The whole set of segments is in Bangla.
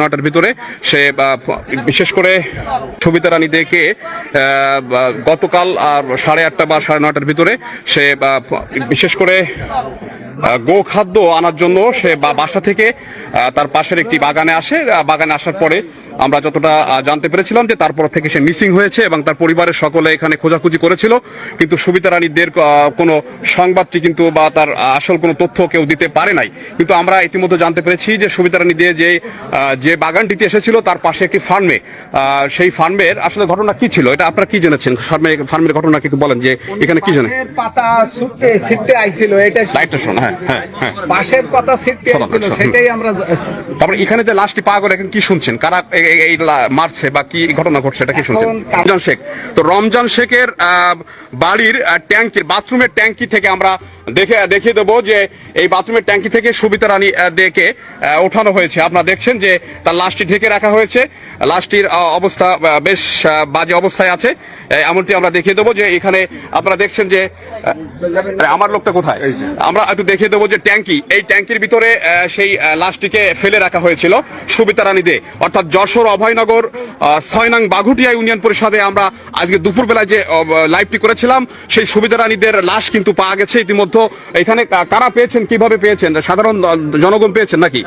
নটার ভিতরে সে বিশেষ করে সবিতা রানী দেকে গতকাল আর সাড়ে আটটা বা সাড়ে নটার ভিতরে সে বিশেষ করে গোখাদ্য আনার জন্য সে বাসা থেকে তার পাশের একটি বাগানে আসে। বাগানে আসার পরে আমরা যতটা জানতে পেরেছিলাম যে তারপর থেকে সে মিসিং হয়েছে এবং তার পরিবারের সকলে এখানে খোঁজাখুঁজি করেছিল। কিন্তু সুবিতা রানীদের কোনো সংবাদটি কিন্তু বা তার আসল কোনো তথ্য কেউ দিতে পারে নাই। কিন্তু আমরা ইতিমধ্যে জানতে পেরেছি যে সুবিতা রানী দিয়ে যে যে বাগানটিতে এসেছিল তার পাশে একটি ফার্মে। সেই ফার্মের আসলে ঘটনা কি ছিল? এটা আপনারা কি জেনেছেন? ফার্মে ফার্মের ঘটনা কি বলেন যে এখানে কি জানেন পাতা ছুটতে ছিটতে আইছিল এটা শোন হ্যাঁ। পাশের পাতা ছিটতে ছিল সেটাই আমরা তারপরে এখানে যে লাশটি পাওয়া গেল এখন কি শুনছেন? কারা এই মারছে বা কি ঘটনা ঘটছে এটা কি শুনছেন? রমজান শেখ। তো রমজান শেখের আহ, বাড়ির ট্যাঙ্কির বাথরুমের ট্যাঙ্কি থেকে আমরা দেখে দেখিয়ে দেবো যে এই বাথরুমের ট্যাঙ্কি থেকে সুবিতা রানী দেকে ওঠানো হয়েছে। আপনারা দেখছেন যে তার লাশটি ঢেকে রাখা হয়েছে। লাশটির অবস্থা বেশ বাজে অবস্থায় আছে। এমনটি আমরা দেখিয়ে দেবো যে এখানে আপনারা দেখছেন যে আমার লোকটা কোথায়? আমরা একটু দেখিয়ে দেবো যে ট্যাঙ্কি এই ট্যাঙ্কির ভিতরে সেই লাশটিকে ফেলে রাখা হয়েছিল সুবিতা রানী দে। অর্থাৎ যশোর অভয়নগর আহ, ছয় নং বাঘুটিয়া ইউনিয়ন পরিষদে আমরা আজকে দুপুরবেলায় যে লাইভটি করেছিলাম সেই সুবিতা রানীদের লাশ কিন্তু পাওয়া গেছে ইতিমধ্যে। এখানে কারা পেয়েছেন? কীভাবে পেয়েছেন? সাধারণ জনগণ পেয়েছেন নাকি?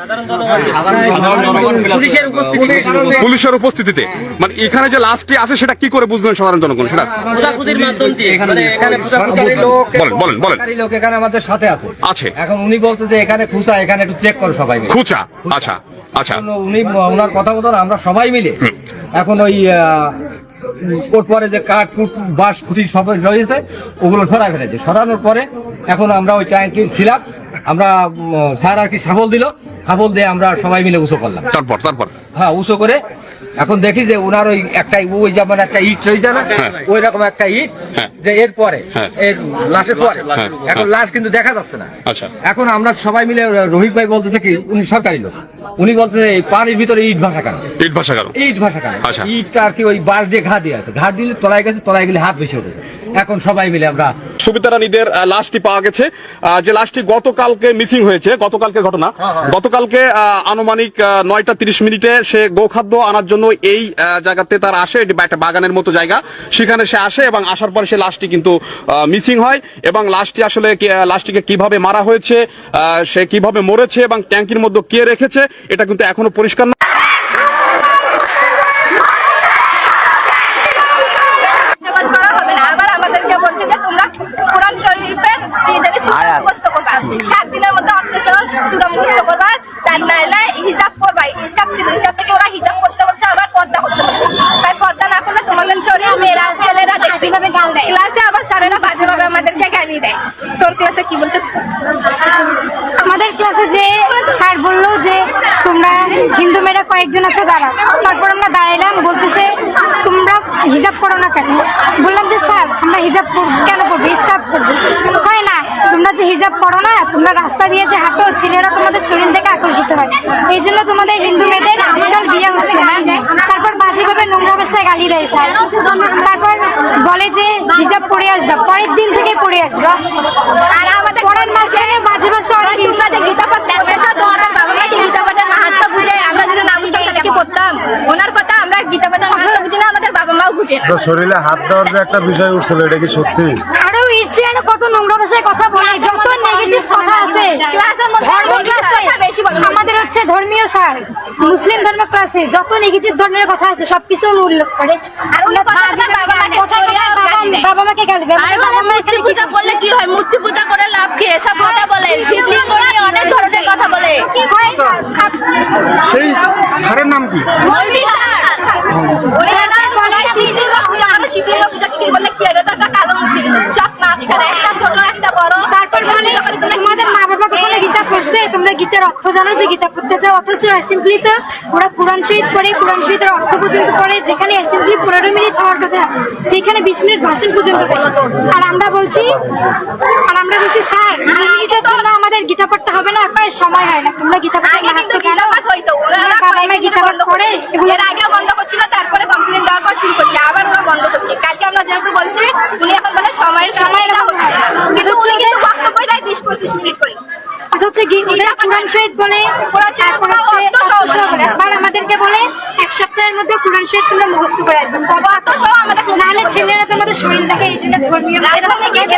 পুলিশের উপস্থিতিতে। মানে এখানে যে লাশটি আছে সেটা কি করে বুঝলেন সাধারণ জনগণ? সেটা খোঁজাখুঁজির মাধ্যম দিয়ে। মানে এখানে সরকারি লোক বলেন বলেন বলেন। লোক এখানে আমাদের সাথে আছে। আছে। এখন উনি বলতে যে এখানে খুঁজা এখানে একটু চেক করো সবাই মিলে। খুচা আচ্ছা আচ্ছা। উনি ওনার কথা মতন আমরা সবাই মিলে এখন ওই আহ, ওর পরে যে কাঠ কুট বাঁশ খুঁটি সব রয়েছে ওগুলো সরাই ফেলেছে। সরানোর পরে এখন আমরা ওই ট্যাঙ্কির ছিলাম আমরা স্যার আর কি সাফল দিল। সাফল দিয়ে আমরা সবাই মিলে উঁচু করলাম। তারপর তারপর? হ্যাঁ উঁচু করে এখন দেখি যে উনার ওই একটা ওই যেমন একটা ইট রয়েছে না হ্যাঁ। ওই রকম একটা ইট হ্যাঁ। যে এর পরে হ্যাঁ। এর লাশের পরে। এখন লাশ কিন্তু দেখা যাচ্ছে না আচ্ছা এখন আমরা সবাই মিলে রোহিত ভাই বলতেছে কি উনি সরকারি লোক উনি বলতেছে এই পানির ভিতরে ইট ভাষা কেন ইট ভাষা কেন ইট ভাষা কেন আচ্ছা। ইটটা আর কি ওই বাঁশ দিয়ে ঘা দিয়ে আছে ঘা দিলে তলায় গেছে তলায় গেলে হাত বেশি উঠেছে এখন সবাই মিলে আমরা সুবিতা রানীদের লাশটি পাওয়া গেছে। যে লাশটি গতকালকে মিসিং হয়েছে গতকালকে ঘটনা। গতকালকে আনুমানিক নয়টা তিরিশ মিনিটে সে গোখাদ্য আনার জন্য এই জায়গাতে তার আসে। এটি একটা বাগানের মতো জায়গা। সেখানে সে আসে এবং আসার পরে সে লাশটি কিন্তু মিসিং হয় এবং লাশটি আসলে লাশটিকে কীভাবে মারা হয়েছে আহ, সে কীভাবে মরেছে এবং ট্যাঙ্কির মধ্যে কে রেখেছে এটা কিন্তু এখনও পরিষ্কার না ধন্যবাদ করা হবে না আবার আমাদেরকে বলছে যে তোমরা কোরআন শরীফের নিজেদের সুরমুখস্থ করবা সাত দিনের মধ্যে অর্থসহ সুরমুখস্থ করবা তাই নাইলে হিজাব করবা হিজাব ছিল হিজাব থেকে ওরা হিজাব করতে বলছে আবার পর্দা করতে বলছে তাই পর্দা না করলে তোমাদের শরীর মেয়েরা ছেলেরা দেখবে ক্লাসে আবার স্যারেরা বাজেভাবে আমাদেরকে গালি দেয় তোর ক্লাসে কি বলছে আমাদের ক্লাসে যে স্যার বলল যে তোমরা হিন্দু মেয়েরা কয়েকজন আছে, দাঁড়াও। তারপর আমরা দাঁড়াইলাম, বলতেছে, তোমরা হিজাব করো না কেন? বললাম যে, স্যার, আমরা হিজাব কেন করব? ইস্তাব করব। হয় না, তোমরা যে হিজাব করো না, তোমরা রাস্তা দিয়ে যে হাঁটো, ছেলেরা তোমাদের শরীর থেকে আকর্ষিত হয়। এই জন্য তোমাদের হিন্দু মেয়েদের আজকাল বিয়ে হচ্ছে না। তারপর বাজেভাবে নোংরা ভাষায় গালি দেয় স্যার। তারপর বলে যে হিজাব পরে আসবা। পরের দিন থেকে পরে আসবা। আর আমাদের বাজে ভাষা অনেক গীতা ওনার গীতা পাঠের মাহাত্ম বুঝে আমরা যদি না বুঝতাম তাহলে পড়তাম। ওনার কথা আমরা গীতা পাঠের মাহাত্ম বুঝি না আমাদের বাবা মাও বুঝে না। শরীরে হাত দেওয়ার যে একটা বিষয় উঠছিল এটা কি সত্যি? আরও কত নোংরা ভাষায় কথা বলে যত নেগেটিভ কথা আছে। ক্লাসের মধ্যে ধর্ম negative ক্লাসে কথা বেশি বলে। আমাদের হচ্ছে ধর্মীয় স্যার মুসলিম ধর্ম ক্লাসে যত নেগেটিভ ধর্মের কথা আছে সবকিছু উনি উল্লেখ করে। বাবা মাকে গালি দেয়। আর বাবা মূর্তি পূজা করলে কি হয়? মূর্তি পূজা করে লাভ কি? এসব কথা বলে। শিবলিঙ্গ নিয়ে অনেক ধরনের কথা বলে। সেই স্যারের নাম কি? মৌলভী স্যার উনি তো গীতার অর্থ জানো যে গীতা পড়তে চাও অথচ অ্যাসেম্বলি তো ওরা কোরআন শহীদ পড়ে কোরআন শহীদের অর্থ পর্যন্ত পড়ে যেখানে অ্যাসেম্বলি পনেরো মিনিট হওয়ার কথা সেইখানে বিশ মিনিট ভাষণ পর্যন্ত করে আর আমরা বলছি আর আমরা বলছি স্যার জন্য আমাদের গীতা পড়তে হবে না কয় সময় হয় না তোমরা গীতা পড়তে আগে মাহাত্ম জানো গীতা ওনারা বাবা মা গীতা পাঠ করে এর আগেও বন্ধ করছিল তারপরে কমপ্লেন দেওয়ার পর শুরু করছে আবার ওরা বন্ধ করছে। কালকে আমরা যেহেতু বলছি উনি এখন বলে সময়ের সময় কিন্তু উনি কিন্তু বক্তব্য দেয় বিশ পঁচিশ মিনিট করে। হচ্ছে কোরআন শহীদ বলে তারপর বলে, হচ্ছে অর্থ সহ বলে। আমাদেরকে দিনের মধ্যে কোরআন শহীদ তোমরা মুখস্থ করে আসবে নাহলে ছেলেরা তোমাদের শরীর দেখে এই জন্য ধর্মীয় আমাদেরকে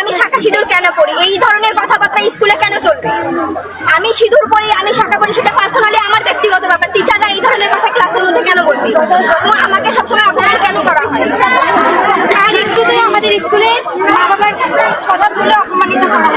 আমি শাখা সিঁদুর কেন পড়ি এই ধরনের কথাবার্তা স্কুলে কেন চলবে? আমি সিঁদুর পড়ি আমি শাখা পড়ি সেটা পার্সোনালি আমার ব্যক্তিগত ব্যাপার। টিচাররা এই ধরনের কথা ক্লাসের মধ্যে কেন বলবে? আমাকে সবসময় অপমান কেন করা হয়? আর একটু তো আমাদের স্কুলে মা বাবার কথা বলে অপমানিত করা